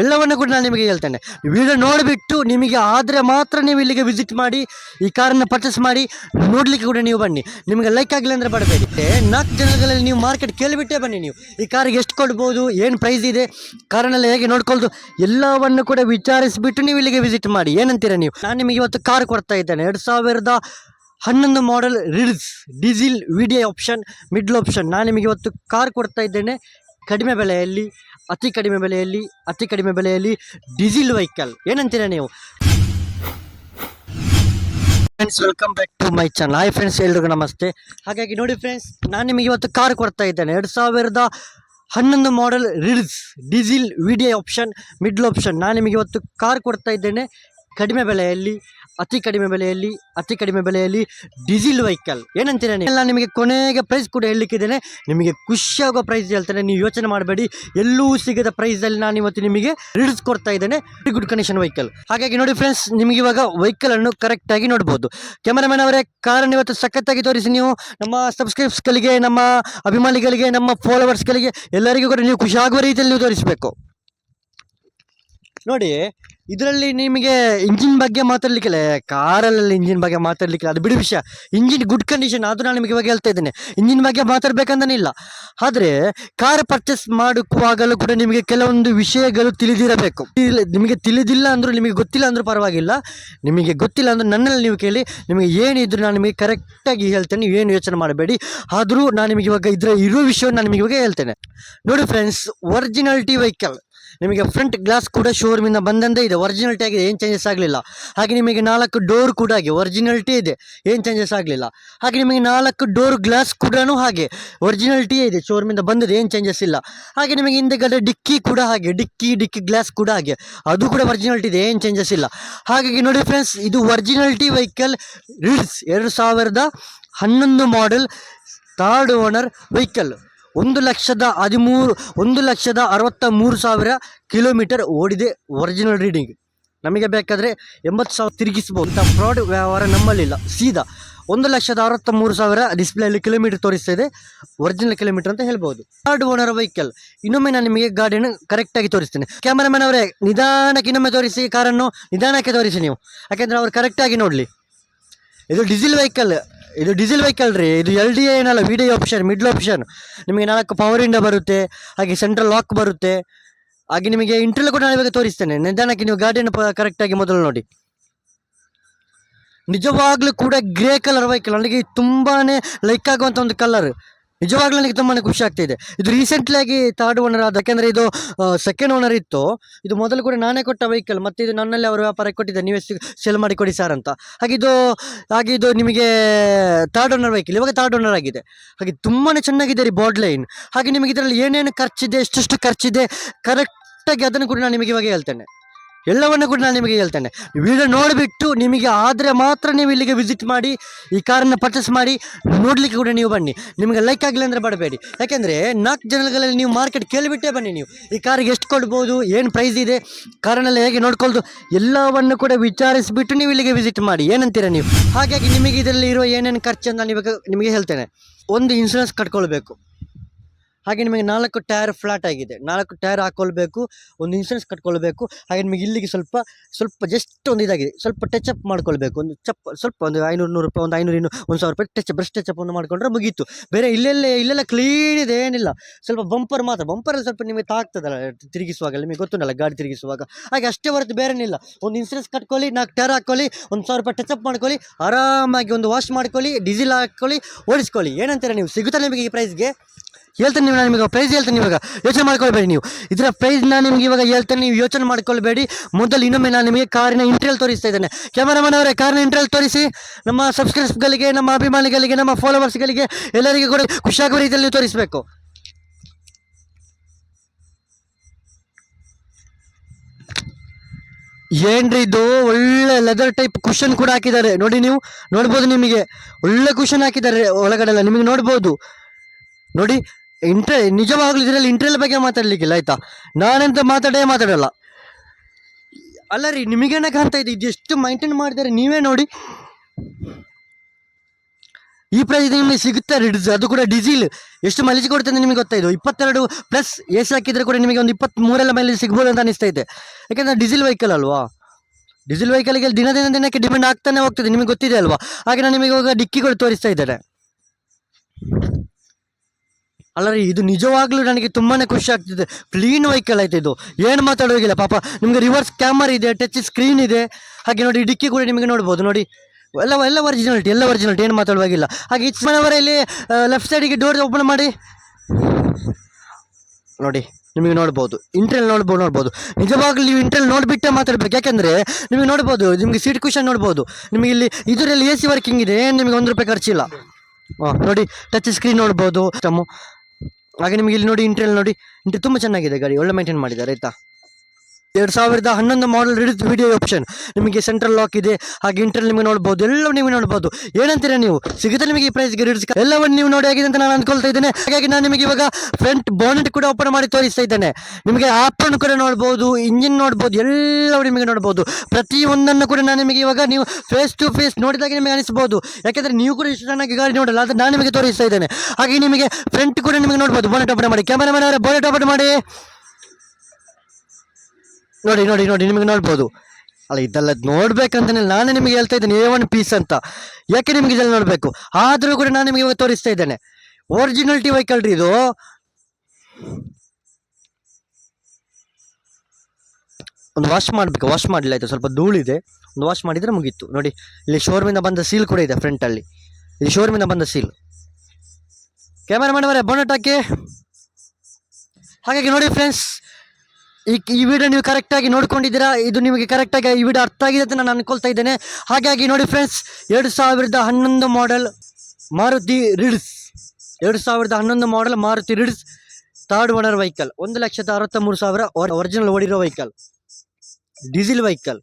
ಎಲ್ಲವನ್ನು ಕೂಡ ನಾನು ನಿಮಗೆ ಹೇಳ್ತೇನೆ. ವಿಡಿಯೋ ನೋಡಿಬಿಟ್ಟು ನಿಮಗೆ ಆದರೆ ಮಾತ್ರ ನೀವು ಇಲ್ಲಿಗೆ ವಿಸಿಟ್ ಮಾಡಿ, ಈ ಕಾರನ್ನು ಪರ್ಚೇಸ್ ಮಾಡಿ, ನೋಡಲಿಕ್ಕೆ ಕೂಡ ನೀವು ಬನ್ನಿ. ನಿಮಗೆ ಲೈಕ್ ಆಗಿಲ್ಲ ಅಂದರೆ ಬರಬೇಡಿ ನಾಲ್ಕು ಜನಗಳಲ್ಲಿ ನೀವು ಮಾರ್ಕೆಟ್ ಕೇಳಿಬಿಟ್ಟೇ ಬನ್ನಿ ನೀವು. ಈ ಕಾರಿಗೆ ಎಷ್ಟು ಕೊಡ್ಬೋದು, ಏನು ಪ್ರೈಸ್ ಇದೆ ಕಾರನ್ನೆಲ್ಲ ಹೇಗೆ ನೋಡ್ಕೊಳ್ದು, ಎಲ್ಲವನ್ನು ಕೂಡ ವಿಚಾರಿಸಿಬಿಟ್ಟು ನೀವು ಇಲ್ಲಿಗೆ ವಿಸಿಟ್ ಮಾಡಿ. ಏನಂತೀರ ನೀವು? ನಾನು ನಿಮಗೆ ಇವತ್ತು ಕಾರ್ ಕೊಡ್ತಾ ಇದ್ದೇನೆ. ಎರಡು ಸಾವಿರದ ಹನ್ನೊಂದು model Ritz diesel V D option middle option ನಾನು ನಿಮಗೆ ಇವತ್ತು ಕಾರ್ ಕೊಡ್ತಾ ಇದ್ದೇನೆ. ಕಡಿಮೆ ಬೆಲೆಯಲ್ಲಿ, ಅತಿ ಕಡಿಮೆ ಬೆಲೆಯಲ್ಲಿ, ಅತಿ ಕಡಿಮೆ ಬೆಲೆಯಲ್ಲಿ ಡೀಸಿಲ್ ವೆಹಿಕಲ್. ಏನಂತೀರಾ ನೀವು? Friends welcome back to my channel hi friends ಎಲ್ರಿಗೂ ನಮಸ್ತೆ. ಹಾಗಾಗಿ ನೋಡಿ ಫ್ರೆಂಡ್ಸ್ ನಾನು ನಿಮಗೆ ಇವತ್ತು ಕಾರ್ ಕೊಡ್ತಾ ಇದ್ದೇನೆ. ಎರಡು ಸಾವಿರದ ಹನ್ನೊಂದು model Ritz diesel V D option middle option ನಾನು ನಿಮಗೆ ಇವತ್ತು ಕಾರ್ ಕೊಡ್ತಾ ಇದ್ದೇನೆ ಕಡಿಮೆ ಬೆಲೆಯಲ್ಲಿ ಅತಿ ಕಡಿಮೆ ಬೆಲೆಯಲ್ಲಿ, ಅತಿ ಕಡಿಮೆ ಬೆಲೆಯಲ್ಲಿ ಡೀಸಿಲ್ ವೆಹಿಕಲ್. ಏನಂತೀರ ಎಲ್ಲ ನಿಮಗೆ ಕೊನೆಗೆ ಪ್ರೈಸ್ ಕೂಡ ಹೇಳಲಿಕ್ಕಿದ್ದೇನೆ. ನಿಮಗೆ ಖುಷಿಯಾಗೋ ಪ್ರೈಸ್ ಹೇಳ್ತೇನೆ. ನೀವು ಯೋಚನೆ ಮಾಡಬೇಡಿ. ಎಲ್ಲೂ ಸಿಗದ ಪ್ರೈಸಲ್ಲಿ ನಾನು ಇವತ್ತು ನಿಮಗೆ ರಿಡ್ಸ್ ಕೊಡ್ತಾ ಇದ್ದೇನೆ. ಗುಡ್ ಕಂಡೀಷನ್ ವೆಹಿಕಲ್ ಹಾಗಾಗಿ ನೋಡಿ ಫ್ರೆಂಡ್ಸ್ ನಿಮಗೆ ಇವಾಗ ವೆಹಿಕಲ್ ಅನ್ನು ಕರೆಕ್ಟಾಗಿ ನೋಡ್ಬೋದು. ಕ್ಯಾಮರಾಮನ್ ಅವರೇ ಕಾರನ್ನು ಇವತ್ತು ಸಖತ್ತಾಗಿ ತೋರಿಸಿ ನೀವು. ನಮ್ಮ ಸಬ್ಸ್ಕ್ರೈಬ್ಸ್ಗಳಿಗೆ ನಮ್ಮ ಅಭಿಮಾನಿಗಳಿಗೆ, ನಮ್ಮ ಫಾಲೋವರ್ಸ್ಗಳಿಗೆ ಎಲ್ಲರಿಗೂ ಕೂಡ ನೀವು ಖುಷಿಯಾಗುವ ರೀತಿಯಲ್ಲಿ ನೀವು ತೋರಿಸಬೇಕು. ನೋಡಿ ಇದರಲ್ಲಿ ನಿಮಗೆ ಇಂಜಿನ್ ಬಗ್ಗೆ ಮಾತಾಡ್ಲಿಕ್ಕಿಲ್ಲ ಕಾರಲ್ಲಿ ಇಂಜಿನ್ ಬಗ್ಗೆ ಮಾತಾಡ್ಲಿಕ್ಕಿಲ್ಲ. ಅದು ಬಿಡು ವಿಷಯ. ಇಂಜಿನ್ ಗುಡ್ ಕಂಡೀಷನ್ ಅದು ನಾನು ನಿಮಗೆ ಇವಾಗ ಹೇಳ್ತಾ ಇದ್ದೇನೆ. ಇಂಜಿನ್ ಬಗ್ಗೆ ಮಾತಾಡ್ಬೇಕಂತಾನೆ ಇಲ್ಲ ಆದರೆ ಕಾರ್ ಪರ್ಚೇಸ್ ಮಾಡುವಾಗಲೂ ಕೂಡ ನಿಮಗೆ ಕೆಲವೊಂದು ವಿಷಯಗಳು ತಿಳಿದಿರಬೇಕು. ನಿಮಗೆ ತಿಳಿದಿಲ್ಲ ಅಂದರೂ ನಿಮಗೆ ಗೊತ್ತಿಲ್ಲ ಅಂದರೂ ಪರವಾಗಿಲ್ಲ. ನಿಮಗೆ ಗೊತ್ತಿಲ್ಲ ಅಂದ್ರೆ ನನ್ನಲ್ಲಿ ನೀವು ಕೇಳಿ, ನಿಮಗೆ ಏನಿದ್ರು ನಾನು ನಿಮಗೆ ಕರೆಕ್ಟಾಗಿ ಹೇಳ್ತೇನೆ ನೀವು ಏನು ಯೋಚನೆ ಮಾಡಬೇಡಿ. ಆದರೂ ನಾನು ನಿಮಗೆ ಇವಾಗ ಇದರ ಇರೋ ವಿಷಯವನ್ನು ನಾನು ನಿಮಗೆ ಇವಾಗ ಹೇಳ್ತೇನೆ. ನೋಡಿ ಫ್ರೆಂಡ್ಸ್ ಒರಿಜಿನಾಲಿಟಿ ವೆಹಿಕಲ್ ನಿಮಗೆ ಫ್ರಂಟ್ ಗ್ಲಾಸ್ ಕೂಡ ಶೋರೂಮಿಂದ ಬಂದಂತೆ ಇದೆ. ಒರಿಜಿನಲ್ಟಿ ಆಗಿದೆ, ಏನು ಚೇಂಜಸ್ ಆಗಲಿಲ್ಲ. ಹಾಗೆ ನಿಮಗೆ ನಾಲ್ಕು ಡೋರ್ ಕೂಡ ಹಾಗೆ ಒರಿಜಿನಲ್ಟಿ ಇದೆ, ಏನು ಚೇಂಜಸ್ ಆಗಲಿಲ್ಲ. ಹಾಗೆ ನಿಮಗೆ ನಾಲ್ಕು ಡೋರ್ ಗ್ಲಾಸ್ ಕೂಡ ಹಾಗೆ ಒರಿಜಿನಲ್ಟಿಯೇ ಇದೆ ಶೋರೂಮಿಂದ ಬಂದದ್ದು, ಏನು ಚೇಂಜಸ್ ಇಲ್ಲ. ಹಾಗೆ ನಿಮಗೆ ಹಿಂದೆಗಡೆ ಡಿಕ್ಕಿ ಕೂಡ ಹಾಗೆ, ಡಿಕ್ಕಿ ಡಿಕ್ಕಿ ಗ್ಲಾಸ್ ಕೂಡ ಹಾಗೆ, ಅದು ಕೂಡ ಒರಿಜಿನಲ್ಟಿ ಇದೆ, ಏನು ಚೇಂಜಸ್ ಇಲ್ಲ. ಹಾಗಾಗಿ ನೋಡಿ ಫ್ರೆಂಡ್ಸ್ ಇದು ಒರಿಜಿನಲ್ಟಿ ವೆಹಿಕಲ್ ರಿಲ್ಸ್ ಎರಡು ಸಾವಿರದ ಹನ್ನೊಂದು ಮಾಡೆಲ್ ಥರ್ಡ್ ಓನರ್ ವೆಹಿಕಲ್ ಒಂದು ಲಕ್ಷದ ಹದಿಮೂರು, ಒಂದು ಲಕ್ಷದ ಅರವತ್ತ ಮೂರು ಸಾವಿರ ಕಿಲೋಮೀಟರ್ ಓಡಿದೆ ಒರಿಜಿನಲ್ ರೀಡಿಂಗ್ ನಮಗೆ ಬೇಕಾದರೆ ಎಂಬತ್ತು ಸಾವಿರ ತಿರುಗಿಸ್ಬೋದು. ಅಂತ ಫ್ರಾಡ್ ವ್ಯವಹಾರ ನಮ್ಮಲ್ಲಿಲ್ಲ. ಸೀದಾ ಒಂದು ಲಕ್ಷದ ಅರವತ್ತ ಮೂರು ಸಾವಿರ ಡಿಸ್ಪ್ಲೇಲಿ ಕಿಲೋಮೀಟರ್ ತೋರಿಸ್ತಾ ಇದೆ ಒರಿಜಿನಲ್ ಕಿಲೋಮೀಟರ್ ಅಂತ ಹೇಳ್ಬೋದು. ಥರ್ಡ್ ಓನರ್ ವೆಹಿಕಲ್ ಇನ್ನೊಮ್ಮೆ ನಾನು ನಿಮಗೆ ಗಾಡಿಯನ್ನು ಕರೆಕ್ಟಾಗಿ ತೋರಿಸ್ತೇನೆ. ಕ್ಯಾಮರಾಮನ್ ಅವರೇ, ನಿಧಾನಕ್ಕೆ ಇನ್ನೊಮ್ಮೆ ತೋರಿಸಿ ಕಾರನ್ನು, ನಿಧಾನಕ್ಕೆ ತೋರಿಸಿ ನೀವು. ಯಾಕೆಂದರೆ ಅವರು ಕರೆಕ್ಟಾಗಿ ನೋಡಲಿ. ಇದು ಡೀಸೆಲ್ ವೆಹಿಕಲ್ ಇದು ಡೀಸೆಲ್ ವೆಹಿಕಲ್ ರೀ. ಇದು ಎಲ್ ಡಿ ಏನಲ್ಲ V D option middle option ನಿಮಗೆ ನಾಲ್ಕು ಪವರ್ ಇಂಡ ಬರುತ್ತೆ, ಹಾಗೆ ಸೆಂಟ್ರಲ್ ಲಾಕ್ ಬರುತ್ತೆ. ಹಾಗೆ ನಿಮಗೆ ಇಂಟ್ರಲ್ ಕೂಡ ನಾನು ಇವಾಗ ತೋರಿಸ್ತೇನೆ. ನಿಧಾನಕ್ಕೆ ನೀವು ಗಾಡಿಯನ್ನು ಕರೆಕ್ಟಾಗಿ ಮೊದಲು ನೋಡಿ. ನಿಜವಾಗ್ಲೂ ಕೂಡ ಗ್ರೇ ಕಲರ್ ವೆಹಿಕಲ್ ನನಗೆ ತುಂಬಾ ಲೈಕ್ ಆಗುವಂಥ ಒಂದು ಕಲರ್ ನಿಜವಾಗ್ಲೂ ನನಗೆ ತುಂಬಾ ಖುಷಿ ಆಗ್ತಿದೆ. ಇದು ರೀಸೆಂಟ್ಲಿ ಆಗಿ ಥರ್ಡ್ ಓನರ್ ಆದ ಯಾಕೆಂದರೆ ಇದು ಸೆಕೆಂಡ್ ಓನರ್ ಇತ್ತು. ಇದು ಮೊದಲು ಕೂಡ ನಾನೇ ಕೊಟ್ಟ ವೆಹಿಕಲ್ ಮತ್ತು ಇದು ನನ್ನಲ್ಲಿ ಅವರು ವ್ಯಾಪಾರ ಕೊಟ್ಟಿದ್ದೆ, ನೀವೇ ಸೇಲ್ ಮಾಡಿ ಕೊಡಿ ಸರ್ ಅಂತ. ಹಾಗೆ ಇದು ಹಾಗೆ ಇದು ನಿಮಗೆ ಥರ್ಡ್ ಓನರ್ ವೆಹಿಕಲ್ ಇವಾಗ ಥರ್ಡ್ ಓನರ್ ಆಗಿದೆ. ಹಾಗೆ ತುಂಬಾ ಚೆನ್ನಾಗಿದೆ ರೀ ಬಾಡ್ ಲೈನ್ ಹಾಗೆ ನಿಮಗೆ ಇದರಲ್ಲಿ ಏನೇನು ಖರ್ಚಿದೆ, ಎಷ್ಟೆಷ್ಟು ಖರ್ಚಿದೆ ಕರೆಕ್ಟಾಗಿ ಅದನ್ನು ಕೂಡ ನಾನು ನಿಮಗೆ ಇವಾಗ ಹೇಳ್ತೇನೆ. ಎಲ್ಲವನ್ನು ಕೂಡ ನಾನು ನಿಮಗೆ ಹೇಳ್ತೇನೆ. ವಿಡಿಯೋ ನೋಡಿಬಿಟ್ಟು ನಿಮಗೆ ಆದರೆ ಮಾತ್ರ ನೀವು ಇಲ್ಲಿಗೆ ವಿಸಿಟ್ ಮಾಡಿ, ಈ ಕಾರನ್ನು ಪರ್ಚೇಸ್ ಮಾಡಿ ನೋಡಲಿಕ್ಕೆ ಕೂಡ ನೀವು ಬನ್ನಿ. ನಿಮಗೆ ಲೈಕ್ ಆಗಿಲ್ಲ ಅಂದರೆ ಬಡಬೇಡಿ. ಯಾಕೆಂದರೆ ನಾಲ್ಕು ಜನಗಳಲ್ಲಿ ನೀವು ಮಾರ್ಕೆಟ್ ಕೇಳಿಬಿಟ್ಟೇ ಬನ್ನಿ ನೀವು. ಈ ಕಾರಿಗೆ ಎಷ್ಟು ಕೊಡ್ಬೋದು, ಏನು ಪ್ರೈಸ್ ಇದೆ ಕಾರನ್ನೆಲ್ಲ ಹೇಗೆ ನೋಡ್ಕೊಳ್ದು, ಎಲ್ಲವನ್ನು ಕೂಡ ವಿಚಾರಿಸಿಬಿಟ್ಟು ನೀವು ಇಲ್ಲಿಗೆ ವಿಸಿಟ್ ಮಾಡಿ. ಏನಂತೀರ ನೀವು? ಹಾಗಾಗಿ ನಿಮಗೆ ಇದರಲ್ಲಿ ಇರೋ ಏನೇನು ಖರ್ಚು ಅಂತ ನಾನು ನಿಮಗೆ ಹೇಳ್ತೇನೆ. ಒಂದು ಇನ್ಸೂರೆನ್ಸ್ ಕಟ್ಕೊಳ್ಬೇಕು. ಹಾಗೆ ನಿಮಗೆ ನಾಲ್ಕು ಟೈರ್ ಫ್ಲಾಟ್ ಆಗಿದೆ. ನಾಲ್ಕು ಟೈರ್ ಹಾಕ್ಕೊಳ್ಬೇಕು ಒಂದು ಇನ್ಸೂರೆನ್ಸ್ ಕಟ್ಕೊಳ್ಬೇಕು, ಹಾಗೆ ನಿಮಗೆ ಇಲ್ಲಿಗೆ ಸ್ವಲ್ಪ ಸ್ವಲ್ಪ ಜಸ್ಟ್ ಒಂದು ಇದಾಗಿದೆ. ಸ್ವಲ್ಪ ಟಚ್ ಅಪ್ ಮಾಡ್ಕೊಳ್ಬೇಕು. ಒಂದು ಚಪ್ ಸ್ವಲ್ಪ ಒಂದು ಐನೂರು, ನೂರು ರೂಪಾಯಿ, ಒಂದು ಐನೂರು ಇನ್ನೂ ಒಂದು ಸಾವಿರ ರೂಪಾಯಿ ಟಚ್ ಬ್ರಷ್ ಟಚ್ ಅಪ್ ಒಂದು ಮಾಡ್ಕೊಂಡ್ರೆ ಮುಗೀತು. ಬೇರೆ ಇಲ್ಲೆಲ್ಲ ಇಲ್ಲೆಲ್ಲ ಕ್ಲೀನ್ ಇದೆ, ಏನಿಲ್ಲ. ಸ್ವಲ್ಪ ಬಂಪರ್ ಮಾತ್ರ ಬಂಪರಲ್ಲಿ ಸ್ವಲ್ಪ ನಿಮಗೆ ತಾಗ್ತದಲ್ಲ, ತಿರುಗಿಸುವಾಗ, ನಿಮಗೆ ಗೊತ್ತುಂಟಲ್ಲ ಗಾಡಿ ತಿರುಗಿಸುವಾಗ. ಹಾಗೆ ಅಷ್ಟೇ ಹೊರತು ಬೇರೆನಿಲ್ಲ ಒಂದು ಇನ್ಸೂರೆನ್ಸ್ ಕಟ್ಕೊಳ್ಳಿ, ನಾಲ್ಕು ಟೈರ್ ಹಾಕ್ಕೊಳ್ಳಿ ಒಂದು ಸಾವಿರ ರೂಪಾಯಿ ಟಚ್ ಅಪ್ ಮಾಡ್ಕೊಳ್ಳಿ, ಆರಾಮಾಗಿ ಒಂದು ವಾಶ್ ಮಾಡ್ಕೊಳ್ಳಿ ಡೀಸೆಲ್ ಹಾಕ್ಕೊಳ್ಳಿ ಓಡಿಸ್ಕೊಳ್ಳಿ. ಏನಂತೀರ ನೀವು? ಸಿಗುತ್ತಾ ನಿಮಗೆ ಈ ಪ್ರೈಸ್ಗೆ ಹೇಳ್ತೇನೆ ನೀವು ನಾನು ನಿಮಗೆ ಪ್ರೈಸ್ ಹೇಳ್ತೇನೆ ಇವಾಗ. ಯೋಚನೆ ಮಾಡ್ಕೊಳ್ಬೇಡಿ ನೀವು. ಇದರ ಪ್ರೈಸ್ ನಾನು ನಿಮ್ಗೆ ಇವಾಗ ಹೇಳ್ತೇನೆ, ನೀವು ಯೋಚನೆ ಮಾಡ್ಕೊಳ್ಬೇಡಿ. ಮೊದಲು ಇನ್ನೊಮ್ಮೆ ನಾನು ನಿಮಗೆ ಕಾರಿನ ಇಂಟ್ರಿಯಲ್ ತೋರಿಸ್ತಾ ಇದ್ದೇನೆ. ಕ್ಯಾಮರಾಮನ್ ಅವರೇ ಕಾರಿನ ಇಂಟ್ರಿಯಲ್ ತೋರಿಸಿ. ನಮ್ಮ ಸಬ್ಸ್ಕ್ರೈಬ್ಸ್ಗಳಿಗೆ ನಮ್ಮ ಅಭಿಮಾನಿಗಳಿಗೆ, ನಮ್ಮ ಫಾಲೋವರ್ಸ್ಗಳಿಗೆ ಎಲ್ಲರಿಗೂ ಕೂಡ ಖುಷಿಯಾಗುವ ರೀತಿಯಲ್ಲಿ ತೋರಿಸಬೇಕು. ಏನ್ರಿ ಇದು? ಒಳ್ಳೆ ಲೆದರ್ ಟೈಪ್ ಕುಷನ್ ಕೂಡ ಹಾಕಿದ್ದಾರೆ. ನೋಡಿ ನೀವು, ನೋಡ್ಬೋದು ನಿಮಗೆ. ಒಳ್ಳೆ ಕುಷನ್ ಹಾಕಿದ್ದಾರೆ ಒಳಗಡೆ ಎಲ್ಲ ನಿಮಗೆ ನೋಡ್ಬೋದು. ನೋಡಿ ಇಂಟ್ರೆ ನಿಜವಾಗ್ಲೂ ಇದರಲ್ಲಿ ಇಂಟ್ರೆಲ್ ಬಗ್ಗೆ ಮಾತಾಡಲಿಕ್ಕಿಲ್ಲ, ಆಯ್ತಾ? ನಾನಂತ ಮಾತಾಡೇ ಮಾತಾಡಲ್ಲ. ಅಲ್ಲ ರೀ, ನಿಮಗೇನ ಕಾಣ್ತಾ ಇದೆ? ಇದೆಷ್ಟು ಮೈಂಟೈನ್ ಮಾಡಿದ್ದಾರೆ, ನೀವೇ ನೋಡಿ. ಈ ಪ್ರೈಸ್ ನಿಮಗೆ ಸಿಗುತ್ತೆ? ರಿಡ್ಸ್ ಅದು ಕೂಡ ಡೀಸೆಲ್ ಎಷ್ಟು ಮೈಲೇಜ್ ಕೊಡುತ್ತೆ ಅಂತ ನಿಮಗೆ ಗೊತ್ತಾಯಿತು? ಇಪ್ಪತ್ತೆರಡು ಪ್ಲಸ್ ಎ ಸಿ ಹಾಕಿದ್ರೆ ಕೂಡ ನಿಮಗೆ ಒಂದು ಇಪ್ಪತ್ತ್ಮೂರೆಲ್ಲ ಮೈಲೇಜ್ ಸಿಗ್ಬೋದು ಅಂತ ಅನಿಸ್ತಾ ಇದೆ ಯಾಕೆಂದರೆ ಡೀಸೆಲ್ ವೆಹಿಕಲ್ ಅಲ್ವಾ? ಡೀಸೆಲ್ ವೆಹಿಕಲ್ಗೆ ದಿನದಿಂದ ದಿನಕ್ಕೆ ಡಿಮ್ಯಾಂಡ್ ಆಗ್ತಾನೆ ಹೋಗ್ತದೆ, ನಿಮಗೆ ಗೊತ್ತಿದೆ ಅಲ್ವಾ? ಹಾಗೆ ನಾನು ನಿಮಗೆ ಇವಾಗ ಡಿಕ್ಕಿಗಳು ತೋರಿಸ್ತಾ ಇದ್ದೇನೆ. ಅಲ್ಲ ರೀ ಇದು ನಿಜವಾಗ್ಲೂ ನನಗೆ ತುಂಬಾ ಖುಷಿ ಆಗ್ತಿದೆ. ಕ್ಲೀನ್ ವೆಹಿಕಲ್ ಆಯ್ತು ಇದು. ಏನು ಮಾತಾಡೋಗಿಲ್ಲ ಪಾಪ ನಿಮಗೆ ರಿವರ್ಸ್ ಕ್ಯಾಮರ್ ಇದೆ ಟಚ್ ಸ್ಕ್ರೀನ್ ಇದೆ. ಹಾಗೆ ನೋಡಿ, ಡಿಕ್ಕಿ ಕೂಡ ನಿಮಗೆ ನೋಡ್ಬೋದು, ನೋಡಿ. ಎಲ್ಲ ಎಲ್ಲ ಒರಿಜಿನಾಲಿಟಿ ಎಲ್ಲ ಒರಿಜಿನಾಲಿಟಿ ಏನು ಮಾತಾಡುವಾಗಿಲ್ಲ. ಹಾಗೆ ಇಟ್ಸ್ ಮನೆಯವರಲ್ಲಿ ಲೆಫ್ಟ್ ಸೈಡಿಗೆ ಡೋರ್ ಓಪನ್ ಮಾಡಿ. ನೋಡಿ, ನಿಮಗೆ ನೋಡ್ಬೋದು. ಇಂಟ್ರೆಲ್ ನೋಡ್ಬೋದು ನೋಡ್ಬೋದು. ನಿಜವಾಗ್ಲೂ ನೀವು ಇಂಟ್ರೆಲ್ ನೋಡಿಬಿಟ್ಟೆ ಮಾತಾಡ್ಬೇಕು. ಯಾಕೆಂದರೆ ನಿಮಗೆ ನೋಡ್ಬೋದು, ನಿಮಗೆ ಸೀಟ್ ಕುಶನ್ ನೋಡ್ಬೋದು. ನಿಮಗೆ ಇಲ್ಲಿ ಇದರಲ್ಲಿ ಎ ಸಿ ವರ್ಕಿಂಗ್ ಇದೆ ನಿಮಗೆ ಒಂದು ರೂಪಾಯಿ ಖರ್ಚಿಲ್ಲ. ಹಾಂ, ನೋಡಿ ಟಚ್ ಸ್ಕ್ರೀನ್ ನೋಡ್ಬೋದು. ಟಮ್ಮು ಹಾಗೆ ನಿಮಗೆ ಇಲ್ಲಿ ನೋಡಿ ಇಂಟ್ರೆಲ್ ನೋಡಿ ಇಂಟ್ರಿ ತುಂಬ ಚೆನ್ನಾಗಿದೆ ಗಾಡಿ ಒಳ್ಳೆ ಮೇಂಟೈನ್ ಮಾಡಿದ್ದಾರೆ ಆಯ್ತಾ? ಎರಡು ಸಾವಿರದ ಹನ್ನೊಂದು ಮಾಡಲ್ ರಿಡಿಸ್ ವಿಡಿಯೋ ಆಪ್ಷನ್ ನಿಮಗೆ ಸೆಂಟ್ರಲ್ ಲಾಕ್ ಇದೆ, ಹಾಗೆ ಇಂಟರ್ ನಿಮಗೆ ನೋಡ್ಬೋದು ಎಲ್ಲವೂ ನೀವು ನೋಡ್ಬೋದು. ಏನಂತೀರಾ ನೀವು? ಸಿಗುತ್ತೆ ನಿಮಗೆ ಈ ಪ್ರೈಸ್ಗೆ ರಿಡಿಸ್ ಎಲ್ಲವನ್ನು ನೀವು ನೋಡಿ ಆಗಿದೆ ಅಂತ ನಾನು ಅನ್ಕೊಳ್ತಾ ಇದ್ದೇನೆ. ಹಾಗಾಗಿ ನಾನು ನಿಮಗೆ ಇವಾಗ ಫ್ರಂಟ್ ಬೋನೆಟ್ ಕೂಡ ಓಪನ್ ಮಾಡಿ ತೋರಿಸ್ತಾ ಇದ್ದೇನೆ. ನಿಮಗೆ ಆಪನ್ನು ಕೂಡ ನೋಡ್ಬೋದು ಇಂಜಿನ್ ನೋಡ್ಬೋದು, ಎಲ್ಲವೂ ನಿಮಗೆ ನೋಡ್ಬೋದು. ಪ್ರತಿಯೊಂದನ್ನು ಕೂಡ ನಾನು ನಿಮಗೆ ಇವಾಗ ನೀವು ಫೇಸ್ ಟು ಫೇಸ್ ನೋಡಿದಾಗ ನಿಮಗೆ ಅನಿಸ್ಬೋದು. ಯಾಕೆಂದರೆ ನೀವು ಕೂಡ ಇಷ್ಟು ಚೆನ್ನಾಗಿ ಗಾಡಿ ನೋಡಲ್ಲ ಅದು ನಾನು ನಿಮಗೆ ತೋರಿಸ್ತಾ ಇದ್ದೇನೆ. ಹಾಗೆ ನಿಮಗೆ ಫ್ರಂಟ್ ಕೂಡ ನಿಮಗೆ ನೋಡ್ಬೋದು. ಬಾನೆಟ್ ಓಪನ್ ಮಾಡಿ. ಕ್ಯಾಮರಾಮನ್ ಅವರ ಬಾನೆಟ್ ಓಪನ್ ಮಾಡಿ. ನೋಡಿ ನೋಡಿ ನೋಡಿ, ನಿಮಗೆ ನೋಡ್ಬೋದು. ಅಲ್ಲ, ಇದೆಲ್ಲ ನೋಡ್ಬೇಕಂತಾನೆ ನಾನು ನಿಮಗೆ ಹೇಳ್ತಾ ಇದ್ದೇನೆ ಎ ಒನ್ ಪೀಸ್ ಅಂತ. ಯಾಕೆ ನಿಮಗೆ ಇದೆಲ್ಲ ನೋಡಬೇಕು? ಆದರೂ ಕೂಡ ನಾನು ನಿಮಗೆ ತೋರಿಸ್ತಾ ಇದ್ದೇನೆ. ಒರಿಜಿನಲ್ಟಿ ವೆಹಿಕಲ್ ರೀ ಇದು. ಒಂದು ವಾಶ್ ಮಾಡಬೇಕು ವಾಶ್ ಮಾಡಲಿಲ್ಲ, ಆಯಿತು? ಸ್ವಲ್ಪ ಧೂಳಿದೆ. ಒಂದು ವಾಶ್ ಮಾಡಿದರೆ ಮುಗೀತು. ನೋಡಿ, ಇಲ್ಲಿ ಶೋರೂಮಿಂದ ಬಂದ ಸೀಲ್ ಕೂಡ ಇದೆ ಫ್ರಂಟಲ್ಲಿ ಇಲ್ಲಿ ಶೋರೂಮಿಂದ ಬಂದ ಸೀಲ್ ಕ್ಯಾಮರಾ ಮಾಡವರೆ ಬೋನಟ್ ಹಾಕಿ. ಹಾಗಾಗಿ ನೋಡಿ ಫ್ರೆಂಡ್ಸ್ ಈ ಈ ವಿಡಿಯೋ ನೀವು ಕರೆಕ್ಟಾಗಿ ನೋಡ್ಕೊಂಡಿದ್ದೀರಾ? ಇದು ನಿಮಗೆ ಕರೆಕ್ಟಾಗಿ ಈ ವಿಡಿಯೋ ಅರ್ಥ ಆಗಿದೆ ಅಂತ ನಾನು ಅನ್ಕೊಳ್ತಾ ಇದ್ದೇನೆ. ಹಾಗಾಗಿ ನೋಡಿ ಫ್ರೆಂಡ್ಸ್ ಎರಡು ಸಾವಿರದ ಹನ್ನೊಂದು ಮಾಡೆಲ್ ಮಾರುತಿ ರಿಡ್ಸ್ ಎರಡು ಸಾವಿರದ ಹನ್ನೊಂದು model Maruti Ritz third owner vehicle ಒಂದು ಲಕ್ಷದ ಅರವತ್ತ ಮೂರು ಸಾವಿರ ಒರಿಜಿನಲ್ ಓಡಿರೋ ವೆಹಿಕಲ್ ಡೀಸೆಲ್ ವೆಹಿಕಲ್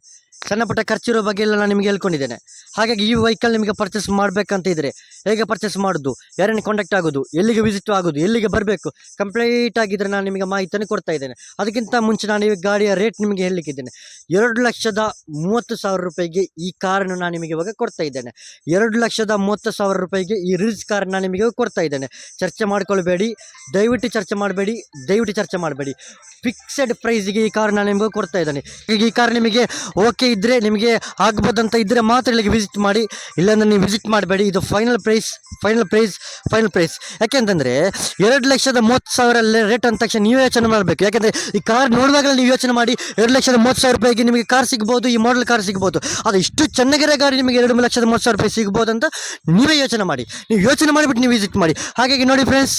ಸಣ್ಣ ಪುಟ್ಟ ಖರ್ಚಿರೋ ಬಗ್ಗೆ ಎಲ್ಲ ನಾನು ನಿಮಗೆ ಹೇಳ್ಕೊಂಡಿದ್ದೇನೆ. ಹಾಗಾಗಿ ಈ ವೆಹಿಕಲ್ ನಿಮಗೆ ಪರ್ಚೇಸ್ ಮಾಡಬೇಕಂತ ಇದ್ರೆ ಹೇಗೆ ಪರ್ಚೇಸ್ ಮಾಡೋದು? ಯಾರನ್ನು ಕಾಂಟ್ಯಾಕ್ಟ್ ಆಗೋದು? ಎಲ್ಲಿಗೆ ವಿಸಿಟ್ ಆಗೋದು? ಎಲ್ಲಿಗೆ ಬರಬೇಕು? ಕಂಪ್ಲೀಟ್ ಆಗಿದ್ರೆ ನಾನು ನಿಮಗೆ ಮಾಹಿತಿಯನ್ನು ಕೊಡ್ತಾ ಇದ್ದೇನೆ. ಅದಕ್ಕಿಂತ ಮುಂಚೆ ನಾನು ಈ ಗಾಡಿಯ ರೇಟ್ ನಿಮಗೆ ಹೇಳಲಿಕ್ಕಿದ್ದೇನೆ. ಎರಡು ಲಕ್ಷದ ಮೂವತ್ತು ಸಾವಿರ ರೂಪಾಯಿಗೆ ಈ ಕಾರನ್ನು ನಾನು ನಿಮಗೆ ಇವಾಗ ಕೊಡ್ತಾ ಇದ್ದೇನೆ. ಎರಡು ಲಕ್ಷದ ಮೂವತ್ತು ಸಾವಿರ ರೂಪಾಯಿಗೆ ಈ ರಿಲ್ಸ್ ಕಾರನ್ನು ನಾನು ನಿಮಗೆ ಕೊಡ್ತಾ ಇದ್ದೇನೆ. ಚರ್ಚೆ ಮಾಡ್ಕೊಳ್ಬೇಡಿ. ದಯವಿಟ್ಟು ಚರ್ಚೆ ಮಾಡಬೇಡಿ. ದಯವಿಟ್ಟು ಚರ್ಚೆ ಮಾಡಬೇಡಿ. ಫಿಕ್ಸೆಡ್ ಪ್ರೈಸ್ಗೆ ಈ ಕಾರ್ ನಾನು ನಿಮಗೆ ಕೊಡ್ತಾ ಇದ್ದೇನೆ. ಈ ಕಾರ್ ನಿಮಗೆ ಓಕೆ ಇದ್ದರೆ ನಿಮಗೆ ಆಗ್ಬೋದಂತ ಇದ್ದರೆ ಮಾತ್ರ ಇಲ್ಲಿಗೆ ವಿಸಿಟ್ ಮಾಡಿ. ಇಲ್ಲಾಂದರೆ ನೀವು ವಿಸಿಟ್ ಮಾಡಬೇಡಿ. ಇದು final price final price final price ಯಾಕೆಂತಂದರೆ ಎರಡು ಲಕ್ಷದ ಮೂವತ್ತು ಸಾವಿರ ರೇಟ್ ಅಂದ ತಕ್ಷಣ ನೀವು ಯೋಚನೆ ಮಾಡಬೇಕು. ಯಾಕೆಂದರೆ ಈ ಕಾರ್ ನೋಡುವಾಗಲೇ ನೀವು ಯೋಚನೆ ಮಾಡಿ ಎರಡು ಲಕ್ಷದ ಮೂವತ್ತು ಸಾವಿರ ರೂಪಾಯಿಗೆ ನಿಮಗೆ ಕಾರ್ ಸಿಗ್ಬೋದು, ಈ ಮಾಡೆಲ್ ಕಾರ್ ಸಿಗ್ಬೋದು. ಅದು ಇಷ್ಟು ಚೆನ್ನಾಗಿರೋ ಗಾಡಿ ನಿಮಗೆ ಎರಡು ಲಕ್ಷದ ಮೂವತ್ತು ಸಾವಿರ ರೂಪಾಯಿ ಸಿಗ್ಬೋದು ಅಂತ ನೀವೇ ಯೋಚನೆ ಮಾಡಿ. ನೀವು ಯೋಚನೆ ಮಾಡಿಬಿಟ್ಟು ನೀವು ವಿಸಿಟ್ ಮಾಡಿ. ಹಾಗಾಗಿ ನೋಡಿ ಫ್ರೆಂಡ್ಸ್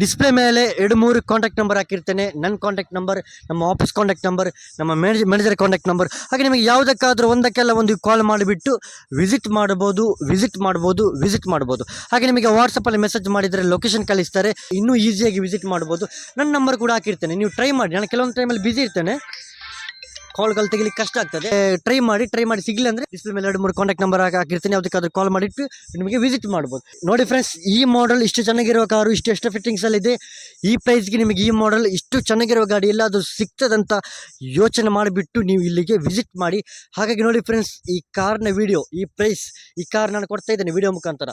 ಡಿಸ್ಪ್ಲೇ ಮೇಲೆ ಎರಡು ಮೂರು ಕಾಂಟ್ಯಾಕ್ಟ್ ನಂಬರ್ ಹಾಕಿರ್ತೇನೆ. ನನ್ನ ಕಾಂಟ್ಯಾಕ್ಟ್ ನಂಬರ್ ನಮ್ಮ ಆಫೀಸ್ ಕಾಂಟ್ಯಾಕ್ಟ್ ನಂಬರ್ ನಮ್ಮ ಮ್ಯಾನೇಜ್ ಮ್ಯಾನೇಜರ್ ಕಾಂಟ್ಯಾಕ್ಟ್ ನಂಬರ್ ಹಾಗೆ ನಿಮಗೆ ಯಾವುದಕ್ಕಾದರೂ ಒಂದಕ್ಕೆಲ್ಲ ಒಂದು ಕಾಲ್ ಮಾಡಿಬಿಟ್ಟು ವಿಸಿಟ್ ಮಾಡ್ಬೋದು ವಿಸಿಟ್ ಮಾಡ್ಬೋದು ವಿಸಿಟ್ ಮಾಡ್ಬೋದು ಹಾಗೆ ನಿಮಗೆ ವಾಟ್ಸಪ್ಪಲ್ಲಿ ಮೆಸೇಜ್ ಮಾಡಿದರೆ ಲೊಕೇಶನ್ ಕಳಿಸ್ತಾರೆ. ಇನ್ನೂ ಈಸಿಯಾಗಿ ವಿಸಿಟ್ ಮಾಡ್ಬೋದು ನನ್ನ ನಂಬರ್ ಕೂಡ ಹಾಕಿರ್ತೇನೆ. ನೀವು ಟ್ರೈ ಮಾಡಿ. ನಾನು ಕೆಲವೊಂದು ಟೈಮಲ್ಲಿ ಬ್ಯುಸಿ ಇರ್ತೇನೆ. ಕಾಲ್ಗಳು ತೆಗಿಲಿಕ್ಕೆ ಕಷ್ಟ ಆಗ್ತದೆ. ಟ್ರೈ ಮಾಡಿ ಟ್ರೈ ಮಾಡಿ ಸಿಗಲಿಲ್ಲ ಅಂದರೆ ಡಿಸ್ಪ್ಲೇ ಮೇಲೆ ಎರಡು, ಮೂರು ಕಾಂಟ್ಯಾಕ್ಟ್ ನಂಬರ್ ಹಾಕಿರ್ತೀನಿ. ಅದಕ್ಕಾದ್ರೂ ಕಾಲ್ ಮಾಡಿಟ್ಟು ನಿಮಗೆ ವಿಸಿಟ್ ಮಾಡ್ಬೋದು. ನೋಡಿ ಫ್ರೆಂಡ್ಸ್ ಈ ಮಾಡೆಲ್ ಇಷ್ಟು ಚೆನ್ನಾಗಿರುವ ಕಾರು, ಇಷ್ಟು ಎಷ್ಟು ಇದೆ. ಈ ಪ್ರೈಸ್ಗೆ ನಿಮಗೆ ಈ ಮಾಡೆಲ್ ಇಷ್ಟು ಚೆನ್ನಾಗಿರುವ ಗಾಡಿ ಎಲ್ಲ ಅದು ಸಿಗ್ತದಂತ ಯೋಚನೆ ಮಾಡಿಬಿಟ್ಟು ನೀವು ಇಲ್ಲಿಗೆ ವಿಸಿಟ್ ಮಾಡಿ. ಹಾಗಾಗಿ ನೋಡಿ ಫ್ರೆಂಡ್ಸ್ ಈ ಕಾರ್ನ ವಿಡಿಯೋ ಈ ಪ್ರೈಸ್ ಈ ಕಾರ್ ನಾನು ಕೊಡ್ತಾ ಇದ್ದೇನೆ ವಿಡಿಯೋ ಮುಖಾಂತರ.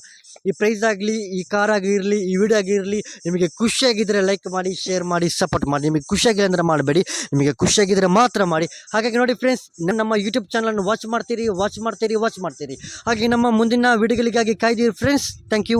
ಈ ಪ್ರೈಸ್ ಆಗಲಿ, ಈ ಕಾರ್ ಆಗಿರಲಿ, ಈ ವಿಡಿಯೋ ಆಗಿರಲಿ, ನಿಮಗೆ ಖುಷಿಯಾಗಿದ್ದರೆ ಲೈಕ್ ಮಾಡಿ ಶೇರ್ ಮಾಡಿ ಸಪೋರ್ಟ್ ಮಾಡಿ. ನಿಮಗೆ ಖುಷಿಯಾಗಿಲ್ಲ ಅಂದರೆ ಮಾಡಬೇಡಿ. ನಿಮಗೆ ಖುಷಿಯಾಗಿದ್ದರೆ ಮಾತ್ರ ಮಾಡಿ. ಹಾಗಾಗಿ ನೋಡಿ ಫ್ರೆಂಡ್ಸ್ ನಮ್ಮ ಯೂಟ್ಯೂಬ್ ಚಾನಲನ್ನು ವಾಚ್ ಮಾಡ್ತೀರಿ ವಾಚ್ ಮಾಡ್ತೀರಿ ವಾಚ್ ಮಾಡ್ತೀರಿ. ಹಾಗೆ ನಮ್ಮ ಮುಂದಿನ ವಿಡಿಯೋಗಳಿಗಾಗಿ ಕಾಯ್ದಿರಿ ಫ್ರೆಂಡ್ಸ್ ಥ್ಯಾಂಕ್ ಯು